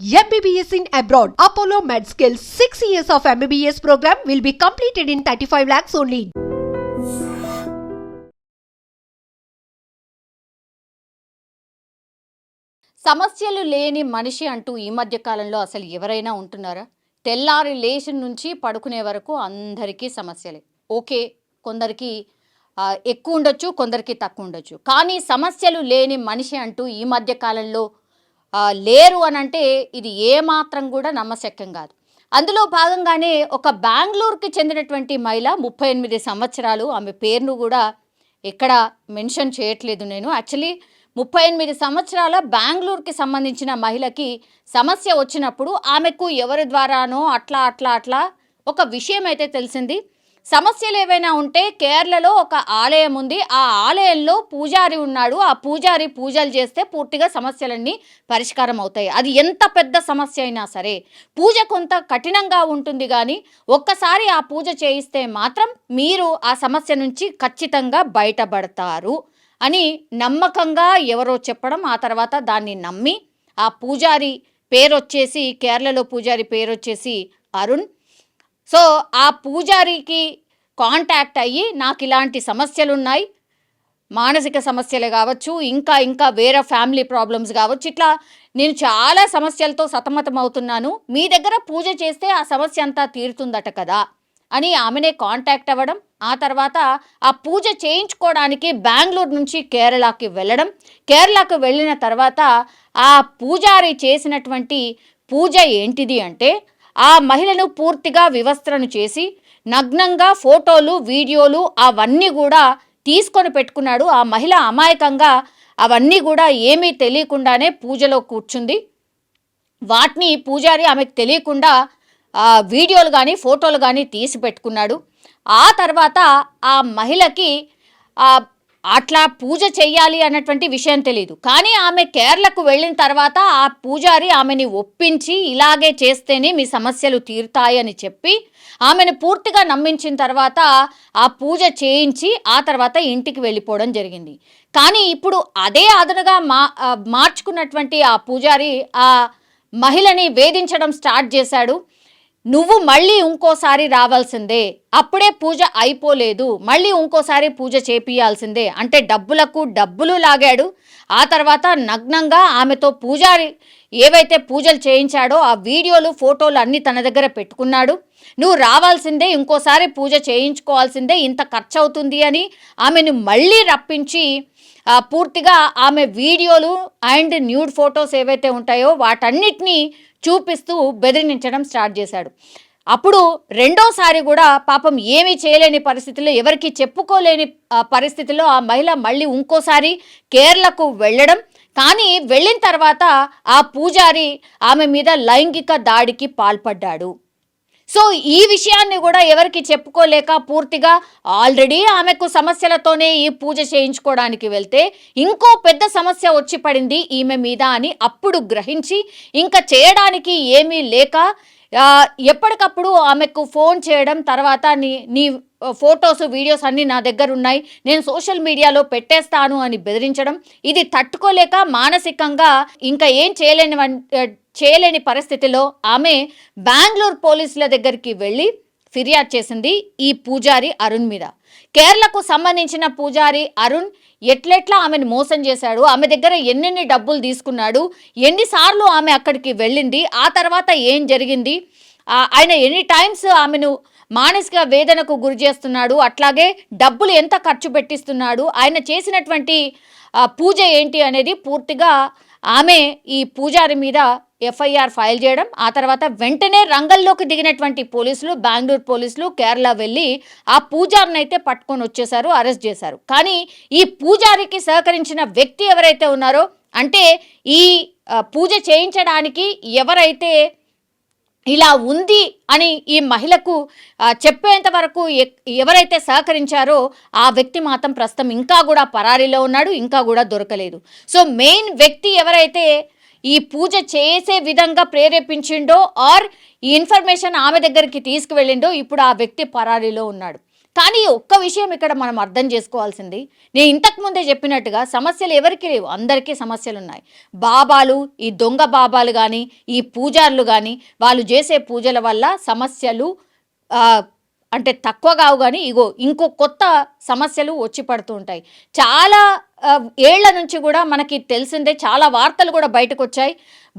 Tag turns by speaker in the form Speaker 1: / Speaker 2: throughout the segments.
Speaker 1: MBBS in abroad. Apollo MedSkill 6 years of MBBS program will be completed in 35 lakhs only.
Speaker 2: సమస్యలు లేని మనిషి అంటూ ఈ మధ్య కాలంలో అసలు ఎవరైనా ఉంటున్నారా తెల్లారి లేచి నుంచి పడుకునే వరకు అందరికీ సమస్యలే ఓకే కొందరికి ఎక్కువ ఉండొచ్చు కొందరికి తక్కువ ఉండొచ్చు కానీ సమస్యలు లేని మనిషి అంటూ ఈ మధ్య కాలంలో లేరు అని అంటే ఇది ఏమాత్రం కూడా నమ్మశక్యం కాదు. అందులో భాగంగానే ఒక బెంగళూరుకి చెందినటువంటి మహిళ ముప్పై ఎనిమిది సంవత్సరాలు ఆమె పేరును కూడా ఎక్కడ మెన్షన్ చేయట్లేదు నేను. యాక్చువల్లీ ముప్పై ఎనిమిది సంవత్సరాల బెంగళూరుకి సంబంధించిన మహిళకి సమస్య వచ్చినప్పుడు ఆమెకు ఎవరి ద్వారానో అట్లా అట్లా అట్లా ఒక విషయం అయితే తెలిసింది. సమస్యలు ఏవైనా ఉంటే కేరళలో ఒక ఆలయం ఉంది. ఆ ఆలయంలో పూజారి ఉన్నాడు. ఆ పూజారి పూజలు చేస్తే పూర్తిగా సమస్యలన్నీ పరిష్కారం అవుతాయి. అది ఎంత పెద్ద సమస్య అయినా సరే పూజ కొంత కఠినంగా ఉంటుంది కానీ ఒక్కసారి ఆ పూజ చేయిస్తే మాత్రం మీరు ఆ సమస్య నుంచి ఖచ్చితంగా బయటపడతారు అని నమ్మకంగా ఎవరో చెప్పడం ఆ తర్వాత దాన్ని నమ్మి ఆ పూజారి పేరు వచ్చేసి కేరళలో పూజారి పేరు వచ్చేసి అరుణ్ సో ఆ పూజారికి కాంటాక్ట్ అయ్యి నాకు ఇలాంటి సమస్యలు ఉన్నాయి మానసిక సమస్యలు కావచ్చు ఇంకా ఇంకా వేరే ఫ్యామిలీ ప్రాబ్లమ్స్ కావచ్చు. ఇట్లా నేను చాలా సమస్యలతో సతమతం అవుతున్నాను మీ దగ్గర పూజ చేస్తే ఆ సమస్య అంతా తీరుతుందట కదా అని ఆమెనే కాంటాక్ట్ అవ్వడం ఆ తర్వాత ఆ పూజ చేయించుకోవడానికి బెంగళూరు నుంచి కేరళకి వెళ్ళడం. కేరళకు వెళ్ళిన తర్వాత ఆ పూజారి చేసినటువంటి పూజ ఏంటిది అంటే ఆ మహిళను పూర్తిగా వివస్త్రను చేసి నగ్నంగా ఫోటోలు వీడియోలు అవన్నీ కూడా తీసుకొని పెట్టుకున్నాడు. ఆ మహిళ అమాయకంగా అవన్నీ కూడా ఏమీ తెలియకుండానే పూజలో కూర్చుంది. వాటిని పూజారి ఆమెకు తెలియకుండా వీడియోలు కానీ ఫోటోలు కానీ తీసి పెట్టుకున్నాడు. ఆ తర్వాత ఆ మహిళకి అట్లా పూజ చెయ్యాలి అన్నటువంటి విషయం తెలియదు కానీ ఆమె కేరళకు వెళ్ళిన తర్వాత ఆ పూజారి ఆమెని ఒప్పించి ఇలాగే చేస్తేనే మీ సమస్యలు తీరుతాయని చెప్పి ఆమెను పూర్తిగా నమ్మించిన తర్వాత ఆ పూజ చేయించి ఆ తర్వాత ఇంటికి వెళ్ళిపోవడం జరిగింది. కానీ ఇప్పుడు అదే అదనుగా మా మార్చుకున్నటువంటి ఆ పూజారి ఆ మహిళని వేధించడం స్టార్ట్ చేశాడు. నువ్వు మళ్ళీ ఇంకోసారి రావాల్సిందే. అప్పుడే పూజ అయిపోలేదు. మళ్ళీ ఇంకోసారి పూజ చేపియాల్సిందే అంటే డబ్బులకు డబ్బులు లాగాడు. ఆ తర్వాత నగ్నంగా ఆమెతో పూజారి ఏవైతే పూజలు చేయించాడో ఆ వీడియోలు ఫోటోలు అన్నీ తన దగ్గర పెట్టుకున్నాడు. నువ్వు రావాల్సిందే ఇంకోసారి పూజ చేయించుకోవాల్సిందే ఇంత ఖర్చు అవుతుంది అని ఆమెను మళ్ళీ రప్పించి పూర్తిగా ఆమె వీడియోలు అండ్ న్యూడ్ ఫొటోస్ ఏవైతే ఉంటాయో వాటన్నిటినీ చూపిస్తూ బెదిరించడం స్టార్ట్ చేశాడు. అప్పుడు రెండోసారి కూడా పాపం ఏమీ చేయలేని పరిస్థితిలో ఎవరికి చెప్పుకోలేని పరిస్థితిలో ఆ మహిళ మళ్ళీ ఇంకోసారి కేరళకు వెళ్ళడం. కానీ వెళ్ళిన తర్వాత ఆ పూజారి ఆమె మీద లైంగిక దాడికి పాల్పడ్డాడు. సో ఈ విషయాన్ని కూడా ఎవరికి చెప్పుకోలేక పూర్తిగా ఆల్రెడీ ఆమెకు సమస్యలతోనే ఈ పూజ చేయించుకోవడానికి వెళ్తే ఇంకో పెద్ద సమస్య వచ్చి పడింది ఈమె మీద అని అప్పుడు గ్రహించి ఇంకా చేయడానికి ఏమీ లేక ఎప్పటికప్పుడు ఆమెకు ఫోన్ చేయడం తర్వాత నీ నీ ఫొటోస్ వీడియోస్ అన్నీ నా దగ్గర ఉన్నాయి. నేను సోషల్ మీడియాలో పెట్టేస్తాను అని బెదిరించడం. ఇది తట్టుకోలేక మానసికంగా ఇంకా ఏం చేయలేని చేయలేని పరిస్థితిలో ఆమె బెంగళూరు పోలీసుల దగ్గరికి వెళ్ళి ఫిర్యాదు చేసింది ఈ పూజారి అరుణ్ మీద. కేరళకు సంబంధించిన పూజారి అరుణ్ ఎట్లెట్లా ఆమెను మోసం చేశాడు ఆమె దగ్గర ఎన్నెన్ని డబ్బులు తీసుకున్నాడు ఎన్నిసార్లు ఆమె అక్కడికి వెళ్ళింది ఆ తర్వాత ఏం జరిగింది ఆయన ఎనీ టైమ్స్ ఆమెను మానసిక వేదనకు గురి చేస్తున్నాడు అట్లాగే డబ్బులు ఎంత ఖర్చు పెట్టిస్తున్నాడు ఆయన చేసినటువంటి పూజ ఏంటి అనేది పూర్తిగా ఆమె ఈ పూజారి మీద ఎఫ్ఐఆర్ ఫైల్ చేయడం ఆ తర్వాత వెంటనే రంగంలోకి దిగినటువంటి పోలీసులు బెంగళూరు పోలీసులు కేరళ వెళ్ళి ఆ పూజారిని అయితే పట్టుకొని వచ్చేశారు అరెస్ట్ చేశారు. కానీ ఈ పూజారికి సహకరించిన వ్యక్తి ఎవరైతే ఉన్నారో అంటే ఈ పూజ చేయించడానికి ఎవరైతే ఇలా ఉంది అని ఈ మహిళకు చెప్పేంత వరకు ఎవరైతే సహకరించారో ఆ వ్యక్తి మాత్రం ప్రస్తుతం ఇంకా కూడా పరారీలో ఉన్నాడు ఇంకా కూడా దొరకలేదు. సో మెయిన్ వ్యక్తి ఎవరైతే ఈ పూజ చేసే విధంగా ప్రేరేపించిండో ఆర్ ఈ ఇన్ఫర్మేషన్ ఆమె దగ్గరికి తీసుకువెళ్ళిండో ఇప్పుడు ఆ వ్యక్తి పరారీలో ఉన్నాడు. కానీ ఒక్క విషయం ఇక్కడ మనం అర్థం చేసుకోవాల్సింది. నేను ఇంతకు ముందే చెప్పినట్టుగా సమస్యలు ఎవరికి లేవు అందరికీ సమస్యలు ఉన్నాయి బాబాలు ఈ దొంగ బాబాలు కానీ ఈ పూజారులు కానీ వాళ్ళు చేసే పూజల వల్ల సమస్యలు అంటే తక్కువ కావు కానీ ఇగో ఇంకో కొత్త సమస్యలు వచ్చి పడుతూ ఉంటాయి. చాలా ఏళ్ళ నుంచి కూడా మనకి తెలిసిందే చాలా వార్తలు కూడా బయటకు వచ్చాయి.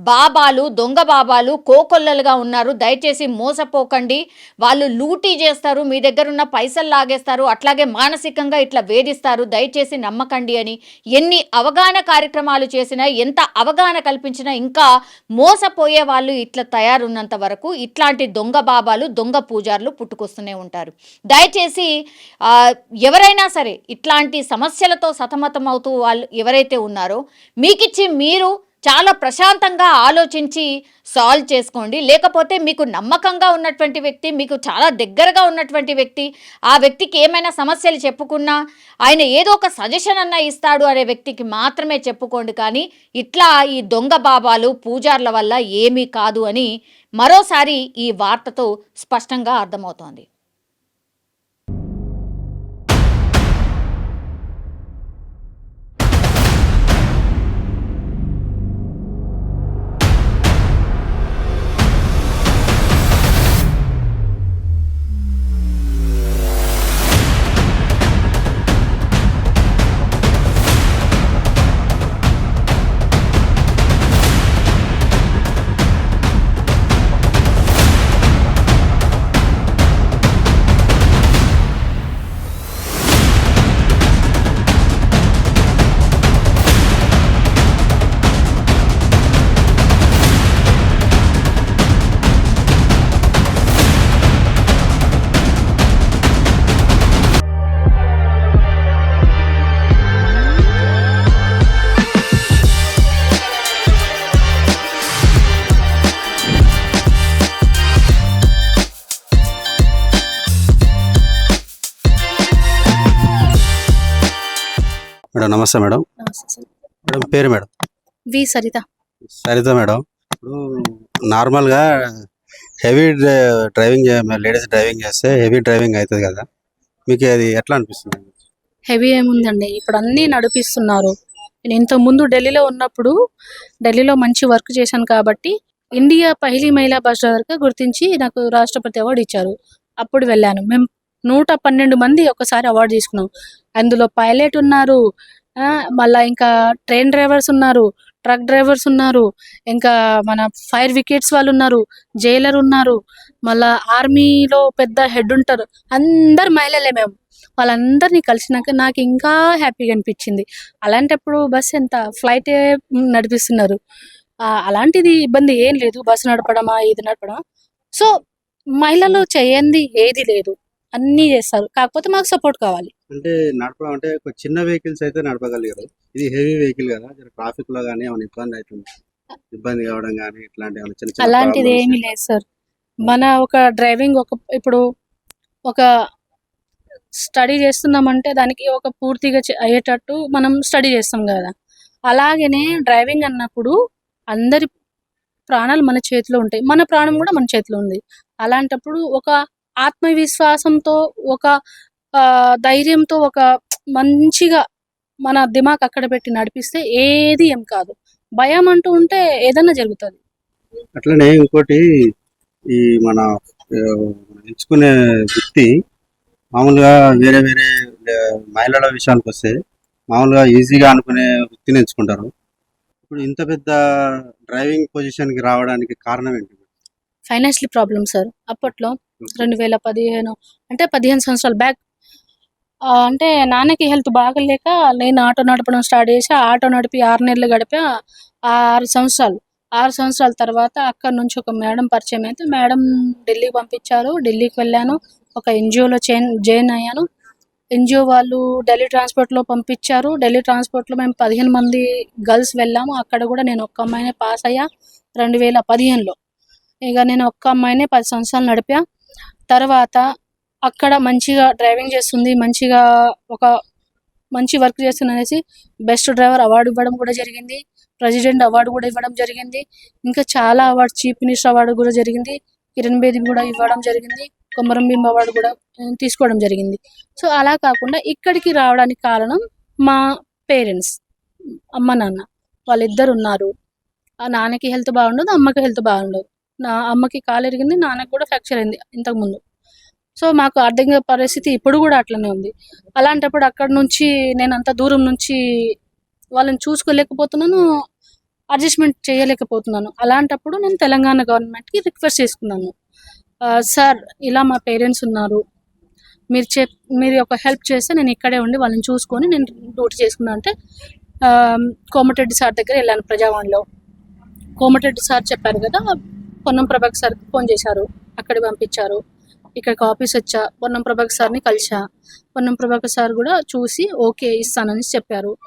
Speaker 2: బాబాలు దొంగ బాబాలు కోకొల్లలుగా ఉన్నారు. దయచేసి మోసపోకండి. వాళ్ళు లూటీ చేస్తారు. మీ దగ్గర ఉన్న పైసలు లాగేస్తారు. అట్లాగే మానసికంగా ఇట్లా వేధిస్తారు. దయచేసి నమ్మకండి అని ఎన్ని అవగాహన కార్యక్రమాలు చేసినా ఎంత అవగాహన కల్పించినా ఇంకా మోసపోయే వాళ్ళు ఇట్లా తయారున్నంత వరకు ఇట్లాంటి దొంగ బాబాలు దొంగ పూజారులు పుట్టుకొస్తూనే ఉంటారు. దయచేసి ఎవరైనా సరే ఇట్లాంటి సమస్యలతో సతమతం అవుతూ వాళ్ళు ఎవరైతే ఉన్నారో మీకిచ్చి మీరు చాలా ప్రశాంతంగా ఆలోచించి సాల్వ్ చేసుకోండి. లేకపోతే మీకు నమ్మకంగా ఉన్నటువంటి వ్యక్తి మీకు చాలా దగ్గరగా ఉన్నటువంటి వ్యక్తి ఆ వ్యక్తికి ఏమైనా సమస్యలు చెప్పుకున్నా ఆయన ఏదో ఒక సజెషన్ అన్న ఇస్తాడు అనే వ్యక్తికి మాత్రమే చెప్పుకోండి. కానీ ఇట్లా ఈ దొంగ బాబాలు పూజార్ల వల్ల ఏమీ కాదు అని మరోసారి ఈ వార్తతో స్పష్టంగా అర్థమవుతోంది.
Speaker 3: మేడం నమస్తే మేడం. మేడం పేరు madam?
Speaker 4: V Saritha.
Speaker 3: Saritha madam. ఇప్పుడు నార్మల్గా హెవీ డ్రైవింగ్ లేడీస్ డ్రైవింగ్ చేస్తే హెవీ డ్రైవింగ్ అవుతుంది కదా. మీకు అది ఎట్లా అనిపిస్తుంది?
Speaker 4: హెవీ ఏముందండి. ఇప్పుడు అన్నీ నడిపిస్తున్నారు. నేను ఇంత ముందు ఢిల్లీలో ఉన్నప్పుడు ఢిల్లీలో మంచి వర్క్ చేశాను కాబట్టి ఇండియా పహిలీ మహిళా బస్ డ్రైవర్గా గుర్తించి నాకు రాష్ట్రపతి అవార్డు ఇచ్చారు. అప్పుడు వెళ్ళాను. మేము నూట పన్నెండు మంది ఒకసారి అవార్డు తీసుకున్నాం. అందులో పైలట్ ఉన్నారు. ఆ, మళ్ళా ఇంకా ట్రైన్ డ్రైవర్స్ ఉన్నారు ట్రక్ డ్రైవర్స్ ఉన్నారు ఇంకా మన ఫైర్ వికెట్స్ వాళ్ళు ఉన్నారు జైలర్ ఉన్నారు మళ్ళా ఆర్మీలో పెద్ద హెడ్ ఉంటారు. అందరు మహిళలే మేము. వాళ్ళందరినీ కలిసినాక నాకు ఇంకా హ్యాపీగా అనిపించింది. అలాంటప్పుడు బస్ ఎంత ఫ్లైట్ నడిపిస్తున్నారు. అలాంటిది ఇబ్బంది ఏం లేదు. బస్సు నడపడమా ఇది నడపడమా. సో మహిళలు చేయంది ఏది లేదు. అన్నీ చేస్తారు. కాకపోతే మాకు సపోర్ట్ కావాలి.
Speaker 3: అంటే నడపడం అంటే చిన్న వెహికల్స్ అయితే నడపగలిగారు. ఇది హెవీ వెహికల్ కదా ట్రాఫిక్లో కానీ ఏమైనా ఇబ్బంది అవుతుంది? ఇబ్బంది కావడం కానీ ఇట్లాంటి
Speaker 4: అలాంటిది? ఏమీ లేదు సార్. మన ఒక డ్రైవింగ్ ఒక ఇప్పుడు ఒక స్టడీ చేస్తున్నామంటే దానికి ఒక పూర్తిగా అయ్యేటట్టు మనం స్టడీ చేస్తాం కదా. అలాగనే డ్రైవింగ్ అన్నప్పుడు అందరి ప్రాణాలు మన చేతిలో ఉంటాయి. మన ప్రాణం కూడా మన చేతిలో ఉంది. అలాంటప్పుడు ఒక ఆత్మవిశ్వాసంతో ఒక ధైర్యంతో ఒక మంచిగా మన దిమాగ్ అక్కడ పెట్టి నడిపిస్తే ఏది ఏం కాదు. భయం అంటూ ఉంటే ఏదన్నా జరుగుతుంది.
Speaker 3: అట్లనే ఇంకోటి ఈ మన ఎంచుకునే వ్యక్తి మామూలుగా వేరే వేరే మహిళల విషయానికి వస్తే మామూలుగా ఈజీగా అనుకునే వ్యక్తిని ఎంచుకుంటారు. ఇప్పుడు ఇంత పెద్ద డ్రైవింగ్ పొజిషన్కి రావడానికి కారణం ఏంటి?
Speaker 4: Financial problem sir. అప్పట్లో రెండు వేల పదిహేను అంటే పదిహేను సంవత్సరాల బ్యాక్ అంటే నాన్నకి హెల్త్ బాగలేక నేను ఆటో నడపడం స్టార్ట్ చేసి ఆటో నడిపి ఆరు నెలలు గడిపా. ఆరు సంవత్సరాలు ఆరు సంవత్సరాల తర్వాత అక్కడ నుంచి ఒక మేడం పరిచయం అయితే మేడం ఢిల్లీకి పంపించారు. ఢిల్లీకి వెళ్ళాను. ఒక ఎన్జిఓలో చైన్ జాయిన్ అయ్యాను. ఎన్జిఓ వాళ్ళు ఢిల్లీ ట్రాన్స్పోర్ట్లో పంపించారు. ఢిల్లీ ట్రాన్స్పోర్ట్లో మేము పదిహేను మంది గర్ల్స్ వెళ్ళాము. అక్కడ కూడా నేను ఒక్క అమ్మాయినే పాస్ అయ్యా. రెండు వేల పదిహేనులో. ఇక నేను ఒక్క అమ్మాయినే పది సంవత్సరాలు నడిపా. తర్వాత అక్కడ మంచిగా డ్రైవింగ్ చేస్తుంది మంచిగా ఒక మంచి వర్క్ చేస్తుంది అనేసి బెస్ట్ డ్రైవర్ అవార్డు ఇవ్వడం కూడా జరిగింది. ప్రెసిడెంట్ అవార్డు కూడా ఇవ్వడం జరిగింది. ఇంకా చాలా అవార్డు చీఫ్ మినిస్టర్ అవార్డు కూడా జరిగింది. కిరణ్ బేది కూడా ఇవ్వడం జరిగింది. కొమరం భీమ్ అవార్డు కూడా తీసుకోవడం జరిగింది. సో అలా కాకుండా ఇక్కడికి రావడానికి కారణం మా పేరెంట్స్ అమ్మ నాన్న. వాళ్ళిద్దరు ఉన్నారు. ఆ నాన్నకి హెల్త్ బాగుండదు అమ్మకి హెల్త్ బాగుండదు. నా అమ్మకి కాలు ఎరిగింది నాన్నకి కూడా ఫ్రాక్చర్ అయింది ఇంతకుముందు సో మాకు ఆర్థిక పరిస్థితి ఇప్పుడు కూడా అట్లనే ఉంది. అలాంటప్పుడు అక్కడ నుంచి నేను అంత దూరం నుంచి వాళ్ళని చూసుకోలేకపోతున్నాను అడ్జస్ట్మెంట్ చేయలేకపోతున్నాను. అలాంటప్పుడు నేను తెలంగాణ గవర్నమెంట్కి రిక్వెస్ట్ చేసుకున్నాను. సార్ ఇలా మా పేరెంట్స్ ఉన్నారు. మీరు చె మీరు ఒక హెల్ప్ చేస్తే నేను ఇక్కడే ఉండి వాళ్ళని చూసుకొని నేను డ్యూటీ చేసుకున్నాను అంటే కోమటిరెడ్డి సార్ దగ్గర వెళ్ళాను ప్రజావాణిలో. కోమటిరెడ్డి సార్ చెప్పారు కదా పొన్నం ప్రభాకర్ సార్ ఫోన్ చేశారు. అక్కడికి పంపించారు. ఇక్కడికి ఆఫీస్ వచ్చా. పొన్నం ప్రభాకర్ సార్ని కలిసా పొన్నం ప్రభాకర్ సార్ కూడా చూసి ఓకే ఇస్తానని చెప్పారు.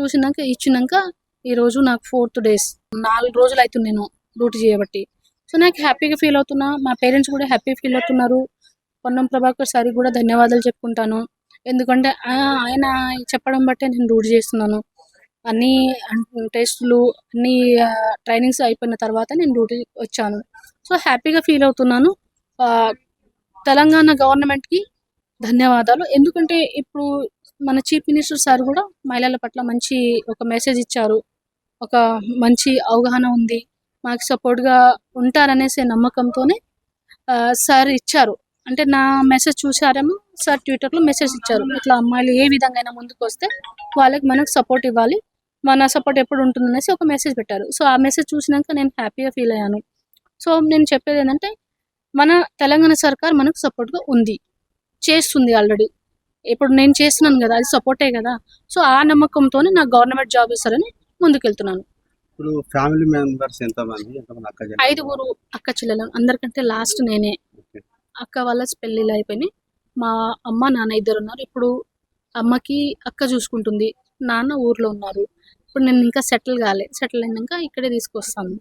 Speaker 4: చూసినాక ఇచ్చినాక ఈరోజు నాకు ఫోర్త్ డేస్. నాలుగు రోజులు అవుతుంది నేను డ్యూటీ చేయబట్టి. సో నాకు హ్యాపీగా ఫీల్ అవుతున్నా. మా పేరెంట్స్ కూడా హ్యాపీ ఫీల్ అవుతున్నారు. పొన్నం ప్రభాకర్ సార్కి కూడా ధన్యవాదాలు చెప్పుకుంటాను. ఎందుకంటే ఆ- ఆయన చెప్పడం బట్టే నేను డ్యూటీ చేస్తున్నాను. అన్ని టెస్టులు అన్ని ట్రైనింగ్స్ అయిపోయిన తర్వాత నేను డ్యూటీ వచ్చాను. సో హ్యాపీగా ఫీల్ అవుతున్నాను. తెలంగాణ గవర్నమెంట్కి ధన్యవాదాలు. ఎందుకంటే ఇప్పుడు మన చీఫ్ మినిస్టర్ సార్ కూడా మహిళల పట్ల మంచి ఒక మెసేజ్ ఇచ్చారు. ఒక మంచి అవగాహన ఉంది. మాకు సపోర్ట్గా ఉంటారనేసే నమ్మకంతోనే సార్ ఇచ్చారు. అంటే నా మెసేజ్ చూసారేమో సార్ ట్విట్టర్లో మెసేజ్ ఇచ్చారు. ఇట్లా అమ్మాయిలు ఏ విధంగా అయినా ముందుకు వస్తే వాళ్ళకి మనకు సపోర్ట్ ఇవ్వాలి. మన సపోర్ట్ ఎప్పుడు ఉంటుందనేసి ఒక మెసేజ్ పెట్టారు. సో ఆ మెసేజ్ చూసినాక నేను హ్యాపీగా ఫీల్ అయ్యాను. సో నేను చెప్పేది ఏంటంటే మన తెలంగాణ సర్కార్ మనకు సపోర్ట్గా ఉంది. చేస్తుంది ఆల్రెడీ ఇప్పుడు నేను చేస్తున్నాను కదా అది సపోర్టే కదా. సో ఆ నమ్మకంతోనే నాకు గవర్నమెంట్ జాబ్ ఇస్తారని ముందుకెళ్తున్నాను.
Speaker 3: ఇప్పుడు ఫ్యామిలీ మెంబర్స్ ఎంతమంది? ఎంతమంది అక్క చెల్లెలు?
Speaker 4: ఐదుగురు అక్క చెల్లెలు. అందరికంటే లాస్ట్ నేనే. అక్క వాళ్ళ పెళ్ళిళ్ళు అయిపోయినాయి. మా అమ్మ నాన్న ఇద్దరు ఉన్నారు. ఇప్పుడు అమ్మకి అక్క చూసుకుంటుంది. నాన్న ఊర్లో ఉన్నారు. ఇప్పుడు నేను ఇంకా సెటిల్ కాలే. సెటిల్ అయినాక ఇక్కడే తీసుకొస్తాను.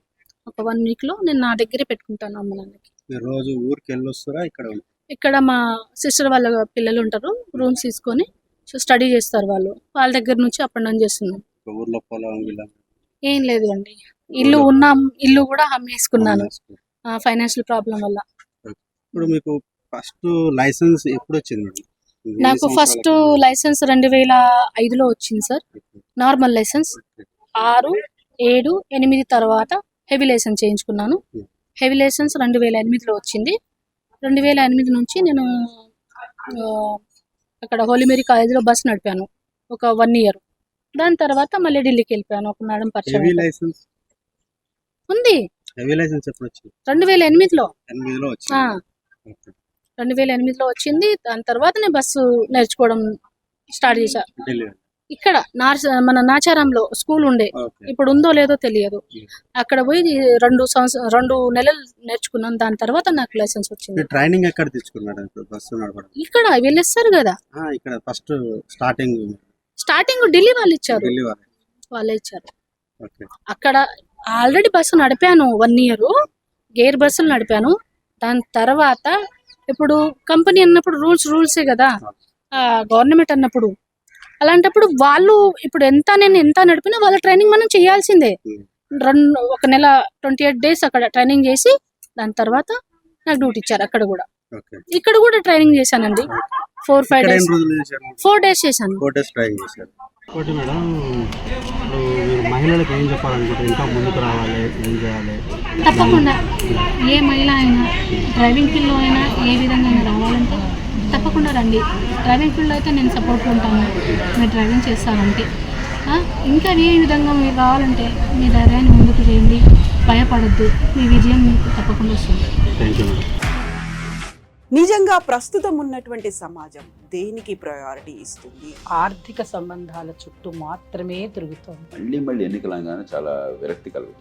Speaker 4: ఒక వన్ వీక్లో నేను నా దగ్గరే పెట్టుకుంటాను అమ్మ నాన్నకి.
Speaker 3: రోజు ఊరికి వెళ్ళి వస్తారా ఇక్కడ?
Speaker 4: ఇక్కడ మా సిస్టర్ వాళ్ళ పిల్లలు ఉంటారు. రూమ్స్ తీసుకొని సో స్టడీ చేస్తారు వాళ్ళు. వాళ్ళ దగ్గర నుంచి అప్ అండ్ డౌన్
Speaker 3: ఊర్లో పొలం ఇలా
Speaker 4: ఏం లేదు అండి ఇల్లు ఉన్న. ఇల్లు కూడా అమ్మేసుకున్నాను ఫైనాన్షియల్ ప్రాబ్లం వల్ల.
Speaker 3: ఇప్పుడు మీకు ఫస్ట్ లైసెన్స్ ఎప్పుడు వచ్చింది
Speaker 4: నాకు ఫస్ట్? లైసెన్స్ రెండు వేల ఐదులో వచ్చింది సార్. Normal licence. ఆరు ఏడు ఎనిమిది తర్వాత హెవీ లైసెన్స్ చేయించుకున్నాను. హెవీ లైసెన్స్ రెండు వేల ఎనిమిదిలో వచ్చింది. రెండు వేల ఎనిమిది నుంచి నేను అక్కడ హోలీమేరీ కాలేజీలో బస్ నడిపాను. ఒక వన్ ఇయర్. దాని తర్వాత మళ్ళీ ఢిల్లీకి వెళ్ళిపోయాను. ఒక మేడం పరిచయం ఉంది. రెండు వేల ఎనిమిదిలో. రెండు వేల ఎనిమిదిలో వచ్చింది. దాని తర్వాత నేను బస్సు నేర్చుకోవడం స్టార్ట్ చేశా. ఇక్కడ మన నాచారంలో స్కూల్ ఉండే. ఇప్పుడు ఉందో లేదో తెలియదు. అక్కడ పోయి రెండు సంవత్సరం రెండు నెలలు నేర్చుకున్నాను. దాని తర్వాత నాకు లైసెన్స్ వచ్చింది.
Speaker 3: ట్రైనింగ్ ఎక్కడ బస్సు నడపడం.
Speaker 4: ఇక్కడ వెళ్ళేస్తారు కదా.
Speaker 3: ఇక్కడ ఫస్ట్ స్టార్టింగ్
Speaker 4: స్టార్టింగ్ ఢిల్లీ వాళ్ళు ఇచ్చారు.
Speaker 3: వాళ్ళే.
Speaker 4: ఇచ్చారు. అక్కడ ఆల్రెడీ బస్సు నడిపాను వన్ ఇయర్. గేర్ బస్సులు నడిపాను. దాని తర్వాత ఇప్పుడు కంపెనీ అన్నప్పుడు రూల్స్ రూల్సే కదా. గవర్నమెంట్ అన్నప్పుడు. అలాంటప్పుడు వాళ్ళు ఇప్పుడు ఎంత నేను ఎంత నడిపినా వాళ్ళ ట్రైనింగ్ మనం చేయాల్సిందే. రెండు ఒక నెల ట్వంటీ ఎయిట్ డేస్ అక్కడ ట్రైనింగ్ చేసి దాని తర్వాత నాకు డ్యూటీ ఇచ్చారు అక్కడ కూడా. ఇక్కడ కూడా ట్రైనింగ్ చేశానండి. Four five days four days చేశాను.
Speaker 3: ఒకటి మేడం ఇప్పుడు మీరు మహిళలకు ఏం చెప్పాలనుకుంటారు ఇంకా ముందుకు రావాలి ఏం చేయాలి?
Speaker 4: తప్పకుండా. ఏ మహిళ అయినా డ్రైవింగ్ ఫీల్డ్లో అయినా ఏ విధంగా అయినా రావాలంటే తప్పకుండా రండి. డ్రైవింగ్ ఫీల్డ్లో అయితే నేను సపోర్ట్ ఉంటాను. మీరు డ్రైవింగ్ చేస్తారంటే. ఇంకా ఏ విధంగా మీరు రావాలంటే మీ ధైర్యాన్ని ముందుకు చేయండి. భయపడద్దు. మీ విజయం మీకు తప్పకుండా వస్తుంది.
Speaker 5: నిజంగా ప్రస్తుతం ఉన్నటువంటి సమాజం దేనికి ప్రయారిటీ ఇస్తుంది?
Speaker 6: ఆర్థిక సంబంధాల చుట్టూ మాత్రమే తిరుగుతోంది.
Speaker 7: మళ్ళీ మళ్ళీ ఎన్నికలంగానే చాలా విరక్తి కలుగుతాం